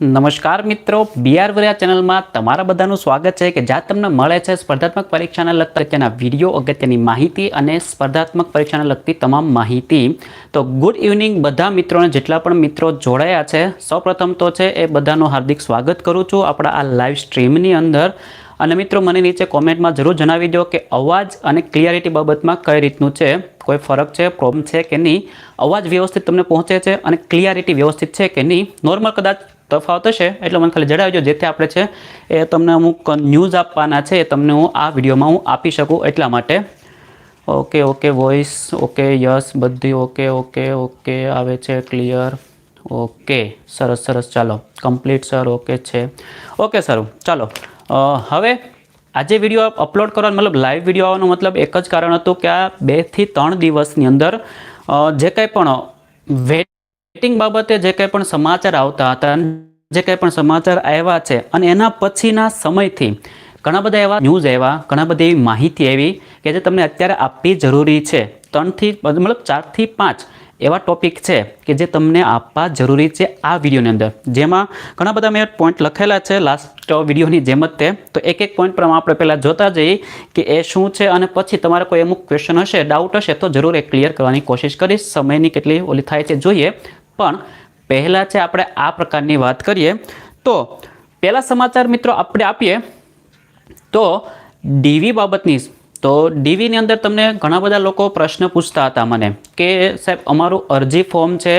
નમસ્કાર મિત્રો બીઆર વરિયા ચેનલમાં તમારા બધાનું સ્વાગત છે કે જ્યાં તમને મળે છે સ્પર્ધાત્મક પરીક્ષાને લગતા અગત્યના વીડિયો, અગત્યની માહિતી અને સ્પર્ધાત્મક પરીક્ષાને લગતી તમામ માહિતી. તો ગુડ ઇવનિંગ બધા મિત્રોને, જેટલા પણ મિત્રો જોડાયા છે, સૌપ્રથમ તો છે એ બધાનું હાર્દિક સ્વાગત કરું છું આપણા આ લાઈવ સ્ટ્રીમની અંદર. અને મિત્રો, મને નીચે કોમેન્ટમાં જરૂર જણાવી દો કે અવાજ અને ક્લિયરિટી બાબતમાં કઈ રીતનું છે, કોઈ ફરક છે પ્રોબ્લેમ છે કે નહીં? અવાજ વ્યવસ્થિત તમને પહોંચે છે અને ક્લિયરિટી વ્યવસ્થિત છે કે નહીં? નોર્મલ કદાચ તફાવત હશે એટલે મને ખાલી જણાવજો, જેથી આપણે છે એ તમને અમુક ન્યૂઝ આપવાના છે એ તમને હું આ વિડીયોમાં હું આપી શકું એટલા માટે. Okay okay voice okay yes બધી ઓકે ઓકે ઓકે આવે છે ક્લિયર ઓકે સરસ સરસ, ચાલો. કમ્પ્લીટ સર ઓકે છે. ઓકે સર ચાલો. હવે આજે વીડિયો અપલોડ કરવાનો મતલબ લાઈવ વીડિયો આવવાનો મતલબ એક જ કારણ હતું કે આ બેથી ત્રણ દિવસની અંદર જે કંઈ પણ વેટિંગ બાબતે જે કંઈ પણ સમાચાર આવતા હતા જે કંઈ પણ સમાચાર આવ્યા છે અને એના પછીના સમયથી ઘણા બધા એવા ન્યૂઝ આવ્યા, ઘણા બધી એવી માહિતી આવી કે જે તમને અત્યારે આપવી જરૂરી છે. ત્રણથી, મતલબ ચારથી પાંચ એવા ટોપિક છે કે જે તમને આપવા જરૂરી છે આ વિડીયોની અંદર. જેમાં ઘણા બધા મેં પોઈન્ટ લખેલા છે. લાસ્ટ વિડીયોની જેમ જ તે. તો એક એક પોઈન્ટ પ્રમાણે આપણે પહેલાં જોતા જઈએ કે એ શું છે અને પછી તમારે કોઈ અમુક ક્વેશ્ચન હશે ડાઉટ હશે તો જરૂર એ ક્લિયર કરવાની કોશિશ કરીશ. સમયની કેટલી ઓલી થાય છે, જોઈએ. પણ પહેલાં છે આપણે આ પ્રકારની વાત કરીએ. તો પહેલા સમાચાર મિત્રો આપણે આપીએ. તો ડીવી બાબતની તો ડીવીની અંદર તમને ઘણા બધા લોકો પ્રશ્ન પૂછતા હતા મને કે સાહેબ અમારું અરજી ફોર્મ છે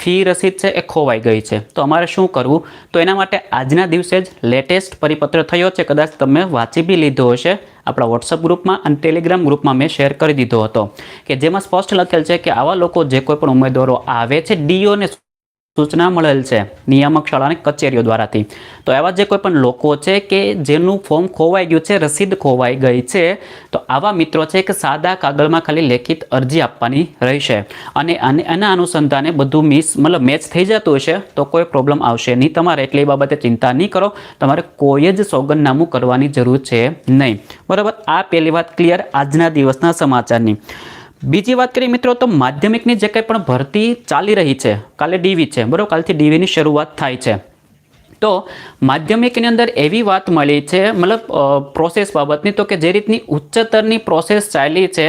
ફી રસીદ છે, એ ખોવાઈ ગઈ છે. તો અમારે શું કરવું? તો એના માટે આજના દિવસે જ લેટેસ્ટ પરિપત્ર થયો છે. કદાચ તમે વાંચી બી લીધો હશે. આપણા વોટ્સઅપ ગ્રુપમાં અને ટેલિગ્રામ ગ્રુપમાં મેં શેર કરી દીધો હતો કે જેમાં સ્પષ્ટ લખેલ છે કે આવા લોકો જે કોઈ પણ ઉમેદવારો આવે છે, ડીઓને સૂચના મળેલ છે. નિયામક શાળાની કચેરીઓ દ્વારાથી. તો એવા જે કોઈ પણ લોકો છે કે જેનું ફોર્મ ખોવાઈ ગયું છે, રસીદ ખોવાઈ ગઈ છે, તો આવા મિત્રો છે કે સાદા કાગળમાં ખાલી લેખિત અરજી આપવાની રહેશે. અને એના અનુસંધાને બધું મિસ મતલબ મેચ થઈ જતું હશે, તો કોઈ પ્રોબ્લેમ આવશે નહીં. તમારે એટલે બાબતે ચિંતા નહીં કરો. તમારે કોઈ જ સોગંદનામું કરવાની જરૂર છે નહીં. બરાબર? આ પહેલી વાત ક્લિયર આજના દિવસના સમાચારની. બીજી વાત કરીએ મિત્રો, તો માધ્યમિકની જે કંઈ પણ ભરતી ચાલી રહી છે, કાલે ડીવી છે, બરાબર? કાલથી ડીવીની શરૂઆત થાય છે. તો માધ્યમિકની અંદર એવી વાત મળી છે, મતલબ પ્રોસેસ બાબતની, તો કે જે રીતની ઉચ્ચતરની પ્રોસેસ ચાલી છે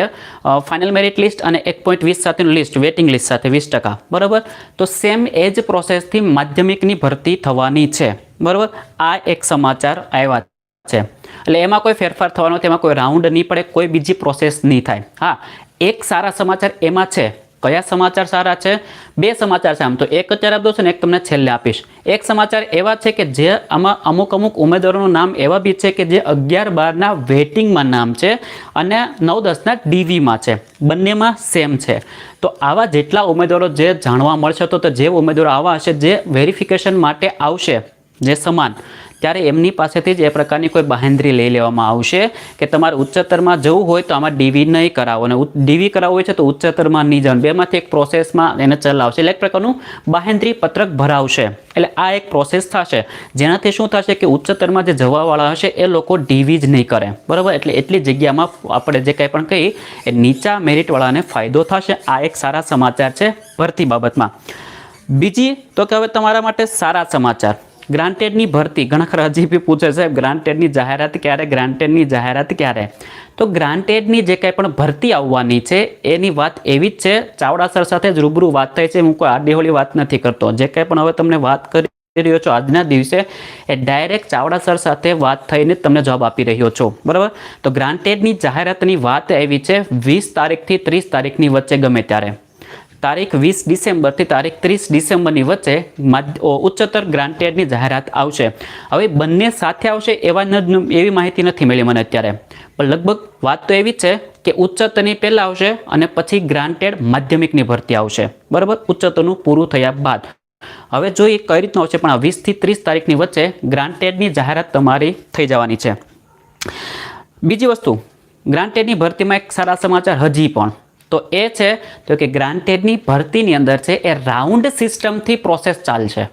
ફાઇનલ મેરિટ લિસ્ટ અને એક પોઈન્ટ વીસ સાથેનું લિસ્ટ વેટિંગ લિસ્ટ સાથે વીસ ટકા, બરાબર? તો સેમ એ જ પ્રોસેસથી માધ્યમિકની ભરતી થવાની છે, બરાબર? આ એક સમાચાર આવ્યા છે. એટલે એમાં કોઈ ફેરફાર થવાનો, તેમાં કોઈ રાઉન્ડ નહીં પડે, કોઈ બીજી પ્રોસેસ નહીં થાય. હા એક સારા સમાચાર એમાં છે. કયા સમાચાર સારા છે? બે સમાચાર છે આમ તો. એક અત્યારે આપી દઉં ને, એક તમને છેલ્લે આપીશ. એક સમાચાર એવા છે કે જે આમાં અમુક અમુક ઉમેદવારોનું નામ એવા બી છે કે જે અગિયાર બારના વેટિંગમાં નામ છે અને નવ દસના ડીવીમાં છે. બંનેમાં સેમ છે. તો આવા જેટલા ઉમેદવારો જે જાણવા મળશે તો જે ઉમેદવારો આવા હશે, જે વેરિફિકેશન માટે આવશે, જે સમાન ત્યારે એમની પાસેથી જ એ પ્રકારની કોઈ બાહેંધરી લઈ લેવામાં આવશે કે તમારે ઉચ્ચતરમાં જવું હોય તો આમાં ડીવી નહીં કરાવો. અને ડીવી કરાવવું હોય છે તો ઉચ્ચતરમાં નહીં જવાનું. બેમાંથી એક પ્રોસેસમાં એને ચલાવશે. એટલે એક પ્રકારનું બાહેંધરી પત્રક ભરાવશે. એટલે આ એક પ્રોસેસ થશે. જેનાથી શું થશે કે ઉચ્ચતરમાં જે જવાવાળા હશે એ લોકો ડીવી જ નહીં કરે. બરાબર? એટલે એટલી જગ્યામાં આપણે જે કંઈ પણ કહીએ, એ નીચા મેરિટવાળાને ફાયદો થશે. આ એક સારા સમાચાર છે ભરતી બાબતમાં. બીજી, તો કે હવે તમારા માટે સારા સમાચાર. ગ્રાન્ટેડની ભરતી. ઘણા ખરા હજી બી પૂછે છે ગ્રાન્ટેડની જાહેરાત ક્યારે? ગ્રાન્ટેડની જાહેરાત ક્યારે? તો ગ્રાન્ટેડની જે કંઈ પણ ભરતી આવવાની છે, એની વાત એવી જ છે ચાવડા સર સાથે જ રૂબરૂ વાત થઈ છે, હું કોઈ આડીહોળી વાત નથી કરતો. જે કંઈ પણ હવે તમને વાત કરી રહ્યો છો આજના દિવસે, એ ડાયરેક્ટ ચાવડા સર સાથે વાત થઈને તમને જવાબ આપી રહ્યો છો. બરાબર? તો ગ્રાન્ટેડની જાહેરાતની વાત એવી છે, વીસ તારીખથી ત્રીસ તારીખની વચ્ચે ગમે ત્યારે. તારીખ વીસ ડિસેમ્બરથી તારીખ ત્રીસ ડિસેમ્બરની વચ્ચે ઉચ્ચતર ગ્રાન્ટેડની જાહેરાત આવશે. હવે બંને સાથે આવશે એવા એવી માહિતી નથી મળી મને અત્યારે. પણ લગભગ વાત તો એવી જ છે કે ઉચ્ચતરની પહેલાં આવશે અને પછી ગ્રાન્ટેડ માધ્યમિકની ભરતી આવશે. બરાબર? ઉચ્ચતરનું પૂરું થયા બાદ. હવે જોઈએ કઈ રીતનું આવશે? પણ વીસથી ત્રીસ તારીખની વચ્ચે ગ્રાન્ટેડની જાહેરાત તમારી થઈ જવાની છે. બીજી વસ્તુ. ગ્રાન્ટેડની ભરતીમાં એક સારા સમાચાર હજી પણ. તો એ છે તો કે ગ્રાન્ટેડની ભરતીની અંદર છે એ રાઉન્ડ સિસ્ટમથી પ્રોસેસ ચાલશે.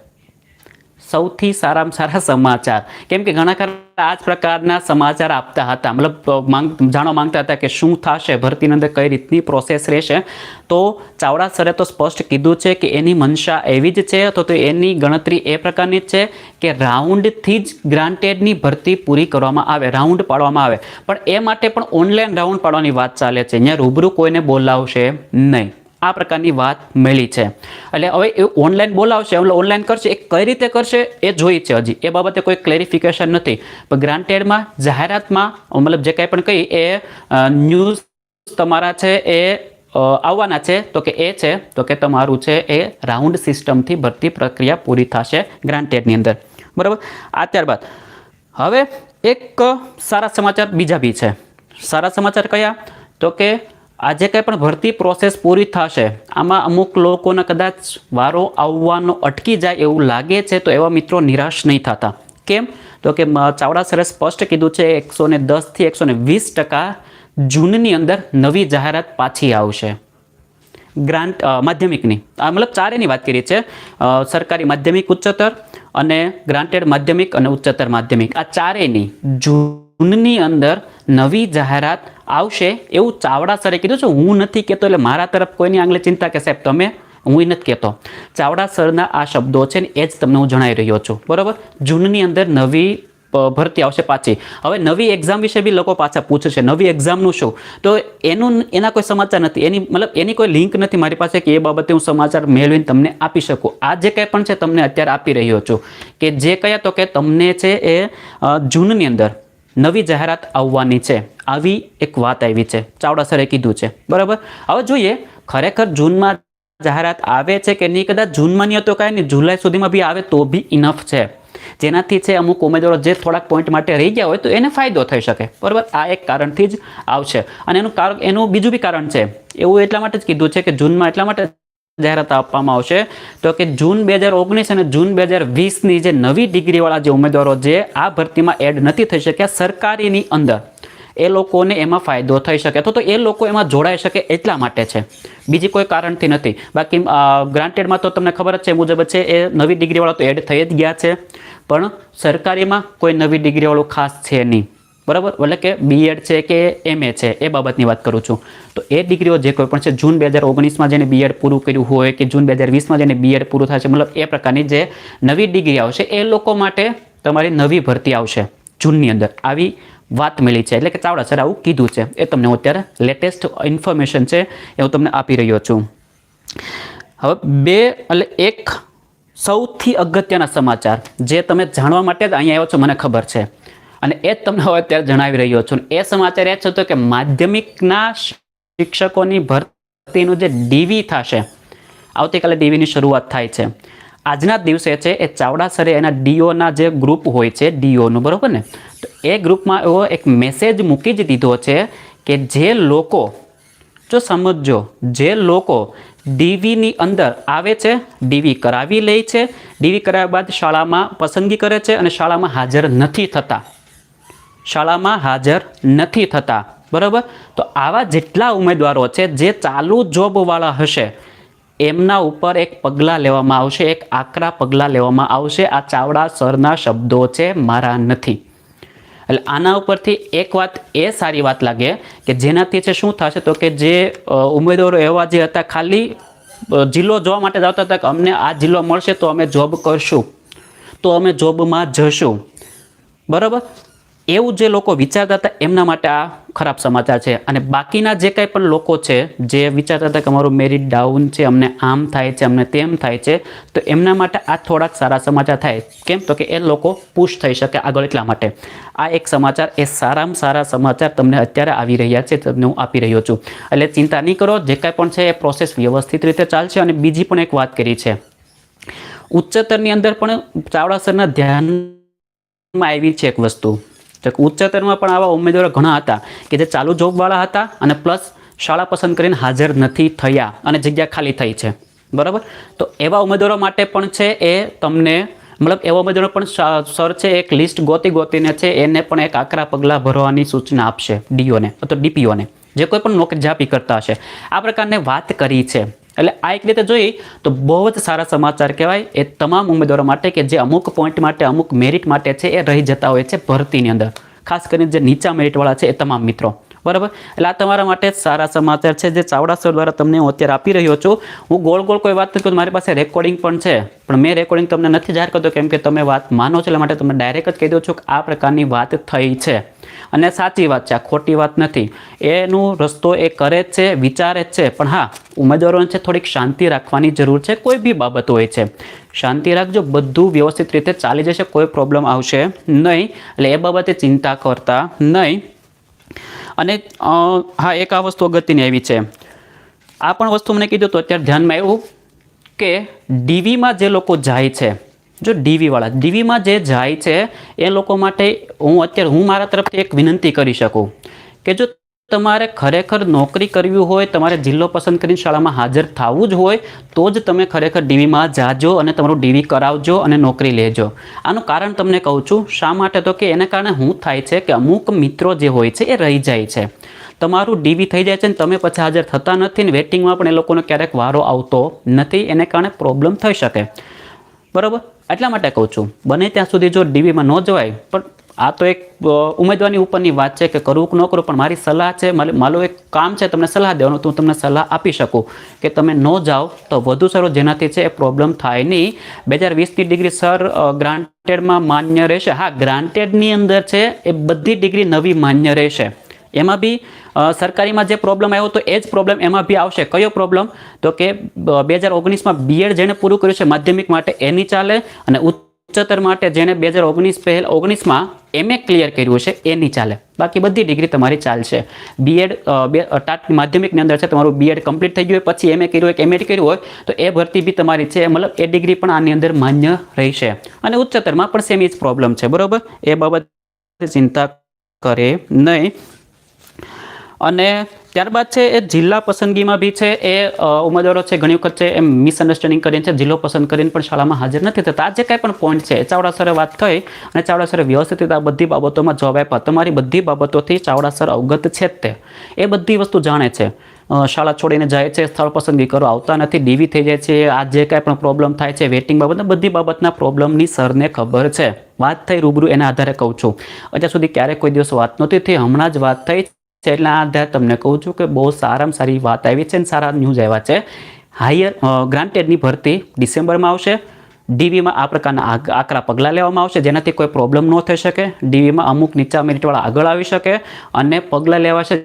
સૌથી સારામાં સારા સમાચાર. કેમ કે ઘણા ખરા આ જ પ્રકારના સમાચાર આપતા હતા. મતલબ માંગ, જાણવા માંગતા હતા કે શું થશે, ભરતીની અંદર કઈ રીતની પ્રોસેસ રહેશે. તો ચાવડા સરે તો સ્પષ્ટ કીધું છે કે એની મનસા એવી જ છે અથવા તો એની ગણતરી એ પ્રકારની જ છે કે રાઉન્ડથી જ ગ્રાન્ટેડની ભરતી પૂરી કરવામાં આવે, રાઉન્ડ પાડવામાં આવે. પણ એ માટે પણ ઓનલાઈન રાઉન્ડ પાડવાની વાત ચાલે છે. અહીંયા રૂબરૂ કોઈને બોલાવશે નહીં. આ પ્રકારની વાત મળી છે. એટલે હવે એ ઓનલાઈન બોલાવશે, એટલે ઓનલાઈન કરશે, એ કઈ રીતે કરશે એ જોઈ છે હજી. એ બાબતે કોઈ ક્લેરિફિકેશન નથી. પણ ગ્રાન્ટેડમાં જાહેરાતમાં, મતલબ જે કાંઈ પણ કહી, એ ન્યૂઝ તમારા છે એ આવવાના છે. તો કે એ છે, તો કે તમારું છે એ રાઉન્ડ સિસ્ટમથી ભરતી પ્રક્રિયા પૂરી થશે ગ્રાન્ટેડની અંદર. બરાબર? આ ત્યારબાદ. હવે એક સારા સમાચાર બીજા બી છે. સારા સમાચાર કયા? તો કે આજે કંઈ પણ ભરતી પ્રોસેસ પૂરી થશે, આમાં અમુક લોકોને કદાચ વારો આવવાનો અટકી જાય એવું લાગે છે, તો એવા મિત્રો નિરાશ નહીં થતા. કેમ? તો કે ચાવડા સરે સ્પષ્ટ કીધું છે, એકસો ને દસથી એકસો ને વીસ ટકા જૂનની અંદર નવી જાહેરાત પાછી આવશે. ગ્રાન્ટ માધ્યમિકની. આ મતલબ ચારેની વાત કરી છે સરકારી માધ્યમિક ઉચ્ચતર અને ગ્રાન્ટેડ માધ્યમિક અને ઉચ્ચતર માધ્યમિક. આ ચારેયની જૂનની અંદર નવી જાહેરાત આવશે એવું ચાવડા સરે કીધું છે. હું નથી કહેતો એટલે મારા તરફ કોઈની આંગળે ચિંતા કે સાહેબ તમે? હું નથી કહેતો. ચાવડા સરના આ શબ્દો છે ને એ જ તમને હું જણાવી રહ્યો છું. બરાબર? જૂનની અંદર નવી ભરતી આવશે પાછી. હવે નવી એક્ઝામ વિશે બી લોકો પાછા પૂછે છે. નવી એક્ઝામનું શું? તો એનું, એના કોઈ સમાચાર નથી. એની, મતલબ એની કોઈ લિંક નથી મારી પાસે કે એ બાબતે હું સમાચાર મેળવીને તમને આપી શકું. આ જે કંઈ પણ છે તમને અત્યારે આપી રહ્યો છું કે જે કયા તો કે તમને છે એ જૂનની અંદર નવી જાહેરાત આવવાની છે. આવી એક વાત આવી છે. ચાવડા સરે કીધું છે. બરાબર? હવે જોઈએ, ખરેખર જૂનમાં જાહેરાત આવે છે કે નહીં? કદાચ જૂનમાં નહીં તો કાંઈ નહીં. જુલાઈ સુધીમાં બી આવે તો બી ઇનફ છે. જેનાથી છે અમુક ઉમેદવારો જે થોડાક પોઈન્ટ માટે રહી ગયા હોય તો એને ફાયદો થઈ શકે. બરાબર? આ એક કારણથી જ આવશે. અને એનું કારણ એનું બીજું બી કારણ છે. એવું એટલા માટે જ કીધું છે કે જૂનમાં એટલા માટે જાહેરાત આપવામાં આવશે. તો કે જૂન બે હજાર ઓગણીસ અને જૂન બે હજાર વીસની જે નવી ડિગ્રીવાળા જે ઉમેદવારો જે આ ભરતીમાં એડ નથી થઈ શક્યા સરકારીની અંદર. એ લોકોને એમાં ફાયદો થઈ શકે. તો તો એ લોકો એમાં જોડાઈ શકે એટલા માટે છે. બીજી કોઈ કારણથી નથી. બાકી ગ્રાન્ટેડમાં તો તમને ખબર જ છે મુજબ છે, એ નવી ડિગ્રીવાળા તો એડ થઈ જ ગયા છે. પણ સરકારીમાં કોઈ નવી ડિગ્રીવાળું ખાસ છે નહીં. બરાબર? એટલે કે બીએડ છે કે એમએ છે, એ બાબતની વાત કરું છું. તો એ ડિગ્રીઓ જે કોઈ પણ છે, જૂન બે હજાર ઓગણીસમાં જેને બીએડ પૂરું કર્યું હોય કે જૂન બે હજાર વીસમાં જેને બીએડ પૂરું થશે મતલબ એ પ્રકારની જે નવી ડિગ્રી આવશે, એ લોકો માટે તમારી નવી ભરતી આવશે જૂનની અંદર. આવી વાત મળી છે. એટલે કે ચાવડા સર આવું કીધું છે. એ તમને હું અત્યારે લેટેસ્ટ ઇન્ફોર્મેશન છે, એ હું તમને આપી રહ્યો છું. હવે બે, એટલે એક સૌથી અગત્યના સમાચાર જે તમે જાણવા માટે જ અહીંયા આવ્યો છો, મને ખબર છે. અને એ જ તમને હવે અત્યારે જણાવી રહ્યો છું. એ સમાચાર એ છે તો કે માધ્યમિકના શિક્ષકોની ભરતીનું જે ડીવી થશે, આવતીકાલે ડીવીની શરૂઆત થાય છે. આજના દિવસે છે એ ચાવડાસરે એના ડીઓના જે ગ્રુપ હોય છે, ડીઓનું, બરાબર ને? તો એ ગ્રુપમાં એવો એક મેસેજ મૂકી જ દીધો છે કે જે લોકો, જો સમજો જે લોકો ડીવીની અંદર આવે છે, ડીવી કરાવી લે છે, ડીવી કરાવ્યા બાદ શાળામાં પસંદગી કરે છે અને શાળામાં હાજર નથી થતા. શાળામાં હાજર નથી થતા. બરાબર? તો આવા જેટલા ઉમેદવારો છે, જે ચાલુ જોબવાળા હશે, એમના ઉપર એક પગલાં લેવામાં આવશે, એક આકરા પગલાં લેવામાં આવશે. આ ચાવડા સરના શબ્દો છે, મારા નથી. એટલે આના ઉપરથી એક વાત એ સારી વાત લાગે કે જેનાથી છે શું થશે તો કે જે ઉમેદવારો એવા જે હતા ખાલી જિલ્લો જોવા માટે જતા હતા કે અમને આ જિલ્લો મળશે તો અમે જોબ કરશું. તો અમે જોબમાં જશું. બરાબર? એવું જે લોકો વિચારતા હતા, એમના માટે આ ખરાબ સમાચાર છે. અને બાકીના જે કંઈ પણ લોકો છે, જે વિચારતા હતા કે અમારું મેરિટ ડાઉન છે, અમને આમ થાય છે, અમને તેમ થાય છે, તો એમના માટે આ થોડાક સારા સમાચાર થાય. કેમ? તો કે એ લોકો પુશ થઈ શકે આગળ એટલા માટે. આ એક સમાચાર, એ સારામાં સારા સમાચાર તમને અત્યારે આવી રહ્યા છે, તમને હું આપી રહ્યો છું. એટલે ચિંતા નહીં કરો, જે કાંઈ પણ છે, એ પ્રોસેસ વ્યવસ્થિત રીતે ચાલશે. અને બીજી પણ એક વાત કરી છે. ઉચ્ચતરની અંદર પણ ચાવડાસરના ધ્યાનમાં આવી છે એક વસ્તુ. કે ઉચ્ચતરમાં પણ આવા ઉમેદવારો ઘણા હતા કે જે ચાલુ જોબવાળા હતા અને પ્લસ શાળા પસંદ કરીને હાજર નથી થયા અને જગ્યા ખાલી થઈ છે. બરાબર? તો એવા ઉમેદવારો માટે પણ છે એ તમને, મતલબ એવા ઉમેદવારો પણ સર છે, એક લિસ્ટ ગોતી ગોતીને છે, એને પણ એક આકરા પગલાં ભરવાની સૂચના આપશે ડીઓને અથવા ડીપીઓને, જે કોઈ પણ નોકરી જાપી કરતા હશે. આ પ્રકારની વાત કરી છે. એટલે આ એક રીતે જોઈએ તો બહુ જ સારા સમાચાર કહેવાય એ તમામ ઉમેદવારો માટે કે જે અમુક પોઈન્ટ માટે, અમુક મેરિટ માટે છે એ રહી જતા હોય છે ભરતીની અંદર. ખાસ કરીને જે નીચા મેરિટવાળા છે એ તમામ મિત્રો. બરાબર? એટલે આ તમારા માટે સારા સમાચાર છે જે ચાવડા સર દ્વારા તમને હું અત્યારે આપી રહ્યો છું. હું ગોળ ગોળ કોઈ વાત નથી મારી પાસે રેકોર્ડિંગ પણ છે. પણ મેં રેકોર્ડિંગ તમને નથી જાહેર કરતો, કેમ કે તમે વાત માનો છો એટલા માટે તમને ડાયરેક્ટ જ કહી દઉં છું કે આ પ્રકારની વાત થઈ છે. અને સાચી વાત છે, આ ખોટી વાત નથી. એનું રસ્તો એ કરે છે, વિચારે જ છે. પણ હા, ઉમેદવારોને છે થોડીક શાંતિ રાખવાની જરૂર છે, કોઈ બી બાબત હોય છે. શાંતિ રાખજો, બધું વ્યવસ્થિત રીતે ચાલી જશે, કોઈ પ્રોબ્લેમ આવશે નહીં. એટલે એ બાબતે ચિંતા કરતા નહીં. અને હા, એક આ વસ્તુ અગત્યની આવી છે. આ પણ વસ્તુ મને કીધું તો અત્યારે ધ્યાનમાં આવ્યું કે ડીવીમાં જે લોકો જાય છે, જો ડીવીવાળા, ડીવીમાં જે જાય છે, એ લોકો માટે હું અત્યારે, હું મારા તરફથી એક વિનંતી કરી શકું કે જો તમારે ખરેખર નોકરી કરવી હોય, તમારે જિલ્લો પસંદ કરીને શાળામાં હાજર થવું જ હોય, તો જ તમે ખરેખર ડીવીમાં જાજો અને તમારું ડીવી કરાવજો અને નોકરી લેજો. આનું કારણ તમને કહું છું, શા માટે તો કે એને કારણે શું થાય છે કે અમુક મિત્રો જે હોય છે એ રહી જાય છે. તમારું ડીવી થઈ જાય છે ને તમે પછી હાજર થતા નથી ને વેટિંગમાં પણ એ લોકોનો ક્યારેક વારો આવતો નથી, એને કારણે પ્રોબ્લેમ થઈ શકે. બરાબર? એટલા માટે કહું છું, બને ત્યાં સુધી જો ડીવીમાં ન જવાય, પણ આ તો એક ઉમેદવારની ઉપરની વાત છે કે કરવું કે ન કરવું પણ મારી સલાહ છે મારું એક કામ છે, તમને સલાહ દેવાનું, તો હું તમને સલાહ આપી શકું કે તમે ન જાઓ તો વધુ સારું જેનાથી છે એ પ્રોબ્લેમ થાય નહીં. બે હજાર વીસની ડિગ્રી સર ગ્રાન્ટેડમાં માન્ય રહેશે. હા, ગ્રાન્ટેડની અંદર છે એ બધી ડિગ્રી નવી માન્ય રહેશે. એમાં બી સરકારીમાં જે પ્રોબ્લેમ આવ્યો તો એ જ પ્રોબ્લેમ એમાં બી આવશે. કયો પ્રોબ્લેમ તો કે બે હજાર ઓગણીસમાં બીએડ જેણે પૂરું કર્યું છે માધ્યમિક માટે, એની ચાલે અને ઉચ્ચતર માટે જેણે બે હજાર ઓગણીસ પહેલ ઓગણીસમાં એમએ ક્લિયર કર્યું છે એની ચાલે. બાકી બધી ડિગ્રી તમારી ચાલશે. બીએડ બે ટાટ માધ્યમિકની અંદર છે, તમારું બીએડ કમ્પ્લીટ થઈ ગયું હોય, પછી એમએ કર્યું હોય કે એમએડ કર્યું હોય, તો એ ભરતી બી તમારી છે, મતલબ એ ડિગ્રી પણ આની અંદર માન્ય રહેશે. અને ઉચ્ચતરમાં પણ સેમ જ પ્રોબ્લેમ છે, બરોબર? એ બાબત ચિંતા કરે નહીં. અને ત્યારબાદ છે એ જિલ્લા પસંદગીમાં બી છે એ ઉમેદવારો છે ઘણી વખત છે એમ મિસઅન્ડરસ્ટેન્ડિંગ કરીને છે, જિલ્લો પસંદ કરીને પણ શાળામાં હાજર નથી થતા. આ જે કાંઈ પણ પોઈન્ટ છે, એ ચાવડા સરે વાત થઈ અને ચાવડા સરે વ્યવસ્થિત આ બધી બાબતોમાં જવાબ આપ્યા. તમારી બધી બાબતોથી ચાવડા સર અવગત છે જ તે. એ બધી વસ્તુ જાણે છે. શાળા છોડીને જાય છે, સ્થળ પસંદગી કરો આવતા નથી, ડીવી થઈ જાય છે, આ જે કાંઈ પણ પ્રોબ્લેમ થાય છે વેટિંગ બાબતના બધી બાબતના પ્રોબ્લેમની સરને ખબર છે. વાત થઈ રૂબરૂ એના આધારે કહું છું. અત્યાર સુધી ક્યારેક કોઈ દિવસ વાત નહોતી થઈ, હમણાં જ વાત થઈ છે એટલે આ તમને કહું છું કે બહુ સારામાં સારી વાત આવી છે અને સારા ન્યૂઝ આવ્યા છે. હાયર ગ્રાન્ટેડની ભરતી ડિસેમ્બરમાં આવશે. ડીવીમાં આ પ્રકારના આકરા પગલાં લેવામાં આવશે. જેનાથી કોઈ પ્રોબ્લેમ ન થઈ શકે. ડીવીમાં અમુક નીચા મેરિટવાળા આગળ આવી શકે અને પગલાં લેવાશે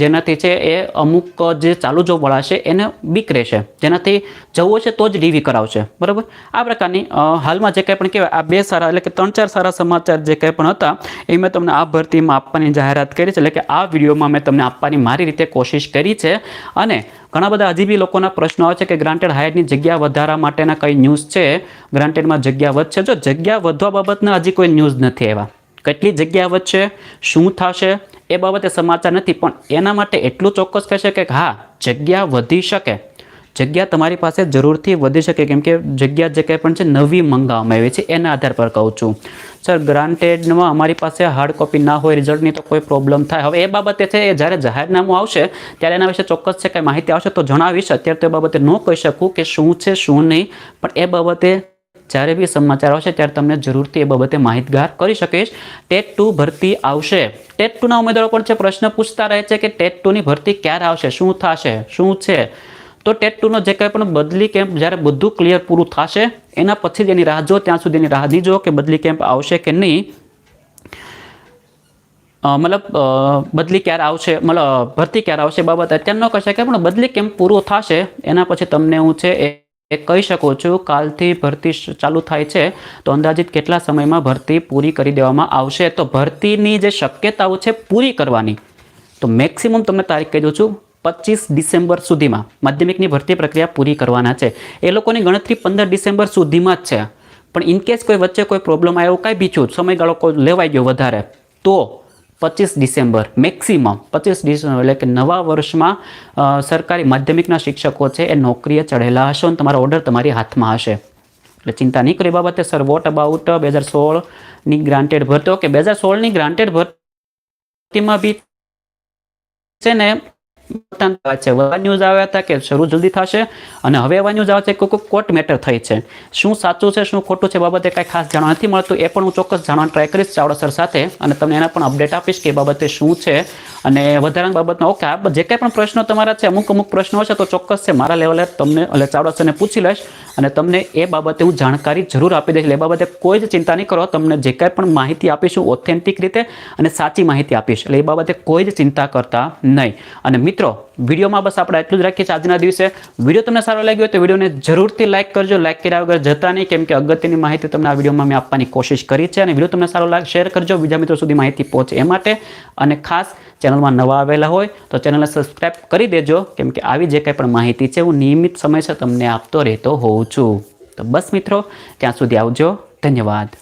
જેનાથી છે એ અમુક જે ચાલુ જોબવાળા છે એને બીક રહેશે. જેનાથી જવું છે તો જ ડીવી કરાવશે. બરાબર? આ પ્રકારની હાલમાં જે કંઈ પણ કહેવાય, આ બે સારા એટલે કે ત્રણ ચાર સારા સમાચાર જે કંઈ પણ હતા, એ મેં તમને આ ભરતીમાં આપવાની જાહેરાત કરી છે. એટલે કે આ વિડીયોમાં મેં તમને આપવાની મારી રીતે કોશિશ કરી છે. અને ઘણા બધા હજી બી લોકોના પ્રશ્નો આવે છે કે ગ્રાન્ટેડ હાયરની જગ્યા વધારા માટેના કઈ ન્યૂઝ છે? ગ્રાન્ટેડમાં જગ્યા વધશે. જો જગ્યા વધવા બાબતના હજી કોઈ ન્યૂઝ નથી આવ્યા. કેટલી જગ્યા વધશે શું થશે, એ બાબતે સમાચાર નથી, પણ એના માટે એટલું ચોક્કસ કહેશે કે હા, જગ્યા વધી શકે. જગ્યા તમારી પાસે જરૂરથી વધી શકે, કેમ કે જગ્યા જે કંઈ પણ છે, નવી મંગાવવામાં આવી છે, એના આધાર પર કહું છું. સર, ગ્રાન્ટેડમાં અમારી પાસે હાર્ડ કોપી ના હોય, રિઝલ્ટની તો કોઈ પ્રોબ્લેમ થાય. હવે એ બાબતે છે, એ જ્યારે જાહેરનામું આવશે, ત્યારે એના વિશે ચોક્કસ છે, કંઈ માહિતી આવશે તો જણાવીશ. અત્યારે તો એ બાબતે ન કહી શકું કે શું છે, શું નહીં, પણ એ બાબતે જ્યારે બી સમાચાર આવશે ત્યારે તમને જરૂરથી એ બાબતે માહિતગાર કરી શકીશ. ટેટ ટુ ભરતી આવશે. ટેટ ટુના ઉમેદવારો પણ છે પ્રશ્ન પૂછતા રહે છે કે ટેટ ટુની ભરતી ક્યારે આવશે, શું થશે, શું છે? તો ટેટ ટુનો જે કંઈ પણ બદલી કેમ્પ જ્યારે બધું ક્લિયર પૂરું થશે, એના પછી જ એની રાહ જો ત્યાં સુધી એની રાહ નહીં જો કે બદલી કેમ્પ આવશે કે નહીં. મતલબ બદલી ક્યારે આવશે, મતલબ, ભરતી ક્યારે આવશે બાબત અત્યારે ન કહી કે પણ બદલી કેમ્પ પૂરું થશે, એના પછી તમને હું છે એ એ કહી શકું છું, કાલથી ભરતી ચાલુ થાય છે, તો અંદાજિત કેટલા સમયમાં ભરતી પૂરી કરી દેવામાં આવશે? તો ભરતીની જે શક્યતાઓ છે પૂરી કરવાની. તો મેક્સિમમ તમને તારીખ કહી દઉં છું, પચીસ ડિસેમ્બર સુધીમાં માધ્યમિકની ભરતી પ્રક્રિયા પૂરી કરવાના છે. એ લોકોની ગણતરી પંદર ડિસેમ્બર સુધીમાં જ છે. પણ ઇનકેસ કોઈ વચ્ચે કોઈ પ્રોબ્લેમ આવ્યો, કાંઈ બીજું સમયગાળો કોઈ લેવાઈ ગયો વધારે, તો પચીસ ડિસેમ્બર મેક્સિમમ પચીસ ડિસેમ્બર, એટલે કે નવા વર્ષમાં સરકારી માધ્યમિકના શિક્ષકો છે એ નોકરીએ ચઢેલા હશે અને તમારો ઓર્ડર તમારી હાથમાં હશે. એટલે ચિંતા નહીં કરી બાબતે સર વોટ અબાઉટ બે હજાર સોળની ગ્રાન્ટેડ ભરતી? ઓકે બે હજાર સોળની ગ્રાન્ટેડ ભરતીમાં બી છે ને છે. એવા ન્યૂઝ આવ્યા હતા કે શરૂ જલ્દી થશે અને હવે એવા ન્યૂઝ આવે છે કે કોર્ટ મેટર થઈ છે. શું સાચું છે, શું ખોટું છે બાબતે કાંઈ ખાસ જાણવા નથી મળતું. એ પણ હું ચોક્કસ જાણવા ટ્રાય કરીશ ચાવડા સર સાથે અને તમને એના પણ અપડેટ આપીશ કે બાબતે શું છે અને વધારાની બાબતમાં, ઓકે, આ જે કાંઈ પણ પ્રશ્નો તમારા છે, અમુક અમુક પ્રશ્નો છે તો ચોક્કસ છે, મારા લેવલે તમને એટલે ચાવડા સરને પૂછી લઈશ અને તમને એ બાબતે હું જાણકારી જરૂર આપી દઈશ. એ બાબતે કોઈ જ ચિંતા નહીં કરો, તમને જે કાંઈ પણ માહિતી આપીશું, ઓથેન્ટિક રીતે અને સાચી માહિતી આપીશ. એટલે એ બાબતે કોઈ જ ચિંતા કરતા નહીં. અને મિત્રો વિડીયોમાં બસ આપણે એટલું જ રાખીએ છીએ આજના દિવસે. વીડિયો તમને સારો લાગ્યો હોય તો વિડીયોને જરૂરથી લાઇક કરજો. લાઇક કર્યા વગર જતા નહીં, કેમ કે અગત્યની માહિતી તમને આ વિડીયોમાં મેં આપવાની કોશિશ કરી છે અને વીડિયો તમને સારો લાગે, શેર કરજો. બીજા મિત્રો સુધી માહિતી પહોંચે એ માટે. અને ખાસ ચેનલમાં નવા આવેલા હોય તો ચેનલને સબસ્ક્રાઇબ કરી દેજો, કેમ કે આવી જે કંઈ પણ માહિતી છે હું નિયમિત સમયસર તમને આપતો રહેતો હોઉં છું. તો બસ મિત્રો, ત્યાં સુધી આવજો. ધન્યવાદ.